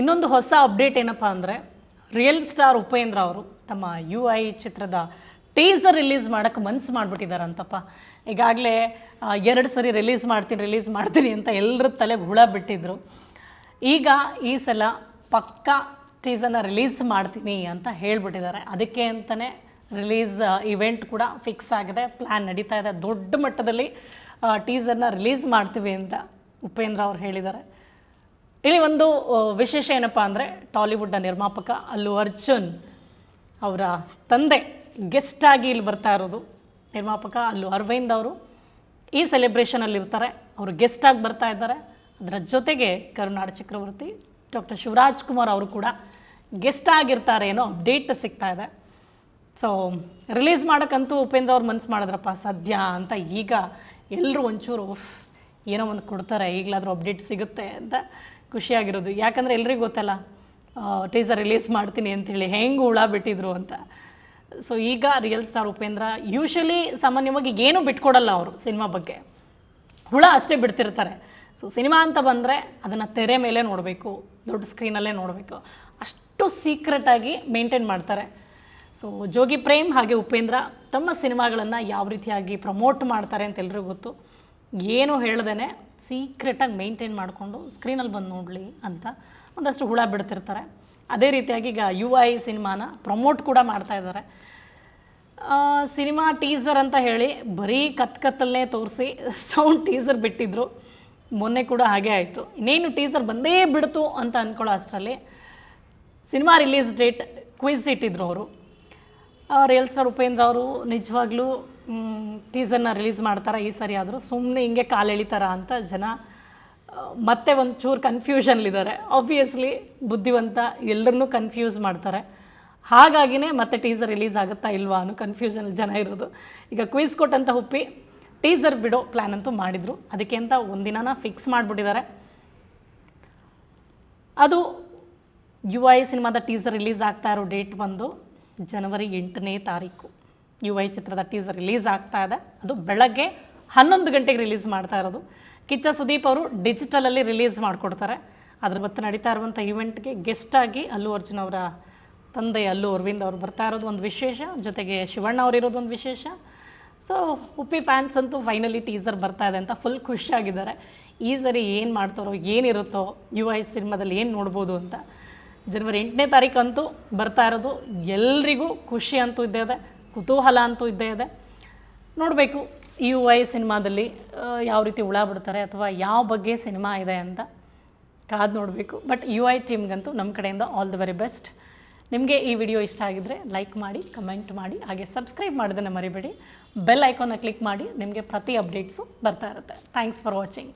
ಇನ್ನೊಂದು ಹೊಸ ಅಪ್ಡೇಟ್ ಏನಪ್ಪ ಅಂದರೆ ರಿಯಲ್ ಸ್ಟಾರ್ ಉಪೇಂದ್ರ ಅವರು ತಮ್ಮ ಯು ಐ ಚಿತ್ರದ ಟೀಸರ್ ರಿಲೀಸ್ ಮಾಡೋಕ್ಕೆ ಮನ್ಸು ಮಾಡಿಬಿಟ್ಟಿದ್ದಾರಂತಪ್ಪ ಈಗಾಗಲೇ ಎರಡು ಸರಿ ರಿಲೀಸ್ ಮಾಡ್ತೀನಿ ರಿಲೀಸ್ ಮಾಡ್ತೀನಿ ಅಂತ ಎಲ್ಲರ ತಲೆಗೆ ಹುಳ ಬಿಟ್ಟಿದ್ರು. ಈಗ ಈ ಸಲ ಪಕ್ಕಾ ಟೀಸರ್ನ ರಿಲೀಸ್ ಮಾಡ್ತೀನಿ ಅಂತ ಹೇಳ್ಬಿಟ್ಟಿದ್ದಾರೆ. ಅದಕ್ಕೆ ಅಂತಲೇ ರಿಲೀಸ್ ಇವೆಂಟ್ ಕೂಡ ಫಿಕ್ಸ್ ಆಗಿದೆ. ಪ್ಲ್ಯಾನ್ ನಡೀತಾ ಇದೆ. ದೊಡ್ಡ ಮಟ್ಟದಲ್ಲಿ ಟೀಸರ್ನ ರಿಲೀಸ್ ಮಾಡ್ತೀವಿ ಅಂತ ಉಪೇಂದ್ರ ಅವ್ರು ಹೇಳಿದ್ದಾರೆ. ಇಲ್ಲಿ ಒಂದು ವಿಶೇಷ ಏನಪ್ಪ ಅಂದರೆ ಟಾಲಿವುಡ್ನ ನಿರ್ಮಾಪಕ ಅಲ್ಲು ಅರ್ಜುನ್ ಅವರ ತಂದೆ ಗೆಸ್ಟ್ ಆಗಿ ಇಲ್ಲಿ ಬರ್ತಾ ಇರೋದು. ನಿರ್ಮಾಪಕ ಅಲ್ಲು ಅರವಿಂದ್ ಅವರು. ಈ ಸೆಲೆಬ್ರೇಷನಲ್ಲಿ ಇರ್ತಾರೆ. ಅವರು ಗೆಸ್ಟ್ ಆಗಿ ಬರ್ತಾ ಇದ್ದಾರೆ. ಅದರ ಜೊತೆಗೆ ಕರುನಾಡ ಚಕ್ರವರ್ತಿ, ಡಾಕ್ಟರ್ ಶಿವರಾಜ್ ಕುಮಾರ್ ಅವರು ಕೂಡ ಗೆಸ್ಟ್ ಆಗಿರ್ತಾರೆ ಏನೋ ಅಪ್ಡೇಟ್ ಸಿಗ್ತಾ ಇದೆ. ಸೊ ರಿಲೀಸ್ ಮಾಡೋಕ್ಕಂತೂ ಉಪೇಂದ್ರ ಅವ್ರು ಮನ್ಸು ಮಾಡಿದ್ರಪ್ಪ, ಸದ್ಯ ಅಂತ ಈಗ ಎಲ್ಲರೂ ಒಂಚೂರು ಏನೋ ಒಂದು ಕೊಡ್ತಾರೆ, ಈಗಲಾದರೂ ಅಪ್ಡೇಟ್ ಸಿಗುತ್ತೆ ಅಂತ ಖುಷಿಯಾಗಿರೋದು. ಯಾಕಂದರೆ ಎಲ್ರಿಗೂ ಗೊತ್ತಲ್ಲ ಟೀಸರ್ ರಿಲೀಸ್ ಮಾಡ್ತೀನಿ ಅಂತೇಳಿ ಹೆಂಗೆ ಹುಳ ಬಿಟ್ಟಿದ್ರು ಅಂತ. ಸೊ ಈಗ ರಿಯಲ್ ಸ್ಟಾರ್ ಉಪೇಂದ್ರ ಯೂಶಲಿ ಸಾಮಾನ್ಯವಾಗಿ ಏನೂ ಬಿಟ್ಕೊಡಲ್ಲ ಅವರು ಸಿನಿಮಾ ಬಗ್ಗೆ. ಹುಳ ಅಷ್ಟೇ ಬಿಡ್ತಿರ್ತಾರೆ. ಸೊ ಸಿನಿಮಾ ಅಂತ ಬಂದರೆ ಅದನ್ನು ತೆರೆ ಮೇಲೆ ನೋಡಬೇಕು, ದೊಡ್ಡ ಸ್ಕ್ರೀನಲ್ಲೇ ನೋಡಬೇಕು. ಅಷ್ಟು ಸೀಕ್ರೆಟಾಗಿ ಮೇಂಟೈನ್ ಮಾಡ್ತಾರೆ. ಸೊ ಜೋಗಿ ಪ್ರೇಮ್ ಹಾಗೆ ಉಪೇಂದ್ರ ತಮ್ಮ ಸಿನಿಮಾಗಳನ್ನು ಯಾವ ರೀತಿಯಾಗಿ ಪ್ರಮೋಟ್ ಮಾಡ್ತಾರೆ ಅಂತ ಎಲ್ಲರಿಗೂ ಗೊತ್ತು. ಏನು ಹೇಳ್ದೇ ಸೀಕ್ರೆಟಾಗಿ ಮೇಂಟೈನ್ ಮಾಡಿಕೊಂಡು ಸ್ಕ್ರೀನಲ್ಲಿ ಬಂದು ನೋಡಲಿ ಅಂತ ಒಂದಷ್ಟು ಹುಳ ಬಿಡ್ತಿರ್ತಾರೆ. ಅದೇ ರೀತಿಯಾಗಿ ಈಗ ಯು ಐ ಸಿನಿಮಾನ ಪ್ರಮೋಟ್ ಕೂಡ ಮಾಡ್ತಾ ಇದ್ದಾರೆ. ಸಿನಿಮಾ ಟೀಸರ್ ಅಂತ ಹೇಳಿ ಬರೀ ಕತ್ ಕತ್ತಲ್ಲೇ ತೋರಿಸಿ ಸೌಂಡ್ ಟೀಸರ್ ಬಿಟ್ಟಿದ್ರು. ಮೊನ್ನೆ ಕೂಡ ಹಾಗೆ ಆಯಿತು. ಇನ್ನೇನು ಟೀಸರ್ ಬಂದೇ ಬಿಡ್ತು ಅಂತ ಅಂದ್ಕೊಳ್ಳೋ ಅಷ್ಟರಲ್ಲಿ ಸಿನಿಮಾ ರಿಲೀಸ್ ಡೇಟ್ ಕ್ವಿಝ್ ಇಟ್ಟಿದ್ರು ಅವರು. ರಿಯಲ್ ಸ್ಟಾರ್ ಉಪೇಂದ್ರ ಅವರು ನಿಜವಾಗ್ಲೂ ಟೀಸರ್ನ ರಿಲೀಸ್ ಮಾಡ್ತಾರೆ ಈ ಸರಿ ಆದರೂ? ಸುಮ್ಮನೆ ಹಿಂಗೆ ಕಾಲು ಎಳಿತಾರ ಅಂತ ಜನ ಮತ್ತೆ ಒಂದು ಚೂರು ಕನ್ಫ್ಯೂಷನ್ಲಿದ್ದಾರೆ ಆಬ್ವಿಯಸ್ಲಿ ಬುದ್ಧಿವಂತ ಎಲ್ಲರನ್ನೂ ಕನ್ಫ್ಯೂಸ್ ಮಾಡ್ತಾರೆ. ಹಾಗಾಗಿನೇ ಮತ್ತೆ ಟೀಸರ್ ರಿಲೀಸ್ ಆಗುತ್ತಾ ಇಲ್ವಾ ಅನ್ನೋ ಕನ್ಫ್ಯೂಷನ್ ಜನ ಇರೋದು. ಈಗ ಕ್ವಿಸ್ ಕೊಟ್ಟಂತ ಹುಪ್ಪಿ ಟೀಸರ್ ಬಿಡೋ ಪ್ಲ್ಯಾನ್ ಅಂತೂ ಮಾಡಿದರು. ಅದಕ್ಕೆ ಅಂತ ಒಂದಿನ ಫಿಕ್ಸ್ ಮಾಡಿಬಿಟ್ಟಿದ್ದಾರೆ. ಅದು ಯು ಐ ಸಿನಿಮಾದ ಟೀಸರ್ ರಿಲೀಸ್ ಆಗ್ತಾ ಇರೋ ಡೇಟ್ ಬಂದು ಜನವರಿ ಎಂಟನೇ ತಾರೀಕು. ಯು ವೈ ಚಿತ್ರದ ಟೀಸರ್ ರಿಲೀಸ್ ಆಗ್ತಾ ಇದೆ. ಅದು ಬೆಳಗ್ಗೆ ಹನ್ನೊಂದು ಗಂಟೆಗೆ ರಿಲೀಸ್ ಮಾಡ್ತಾ ಇರೋದು. ಕಿಚ್ಚ ಸುದೀಪ್ ಅವರು ಡಿಜಿಟಲಲ್ಲಿ ರಿಲೀಸ್ ಮಾಡಿಕೊಡ್ತಾರೆ. ಅದ್ರ ಬತ್ತು ನಡೀತಾ ಇರುವಂಥ ಗೆಸ್ಟ್ ಆಗಿ ಅಲ್ಲು ಅರ್ಜುನ್ ಅವರ ತಂದೆ ಅಲ್ಲು ಅರವಿಂದ್ ಅವರು ಬರ್ತಾ ಇರೋದು ಒಂದು ವಿಶೇಷ. ಜೊತೆಗೆ ಶಿವಣ್ಣ ಅವರು ಇರೋದು ಒಂದು ವಿಶೇಷ. ಸೊ ಉಪ್ಪಿ ಫ್ಯಾನ್ಸ್ ಅಂತೂ ಫೈನಲಿ ಟೀಸರ್ ಬರ್ತಾ ಇದೆ ಅಂತ ಫುಲ್ ಖುಷಿಯಾಗಿದ್ದಾರೆ ಈ ಸರಿ ಏನು ಮಾಡ್ತಾರೋ, ಏನಿರುತ್ತೋ ಯು ಐ ಸಿನಿಮಾದಲ್ಲಿ ಏನು ನೋಡ್ಬೋದು ಅಂತ ಜನವರಿ ಎಂಟನೇ ತಾರೀಕಂತೂ ಬರ್ತಾ ಇರೋದು. ಎಲ್ರಿಗೂ ಖುಷಿ ಅಂತೂ ಇದ್ದೇ ಇದೆ, ಕುತೂಹಲ ಅಂತೂ ಇದ್ದೇ ಇದೆ. ನೋಡಬೇಕು, ಈ ವೈ ಸಿನಿಮಾದಲ್ಲಿ ಯಾವ ರೀತಿ ಉಳ ಬಿಡ್ತಾರೆ ಅಥವಾ ಯಾವ ಬಗ್ಗೆ ಸಿನಿಮಾ ಇದೆ ಅಂತ ಕಾದು ನೋಡಬೇಕು. ಬಟ್ ಯು ಐ ಟೀಮ್ಗಂತೂ ನಮ್ಮ ಕಡೆಯಿಂದ ಆಲ್ ದ ವೆರಿ ಬೆಸ್ಟ್. ನಿಮಗೆ ಈ ವಿಡಿಯೋ ಇಷ್ಟ ಆಗಿದ್ದರೆ ಲೈಕ್ ಮಾಡಿ, ಕಮೆಂಟ್ ಮಾಡಿ, ಹಾಗೆ ಸಬ್ಸ್ಕ್ರೈಬ್ ಮಾಡೋದನ್ನು ಮರಿಬೇಡಿ. ಬೆಲ್ ಐಕಾನ್ನ ಕ್ಲಿಕ್ ಮಾಡಿ, ನಿಮಗೆ ಪ್ರತಿ ಅಪ್ಡೇಟ್ಸು ಬರ್ತಾ ಇರುತ್ತೆ. Thanks for watching.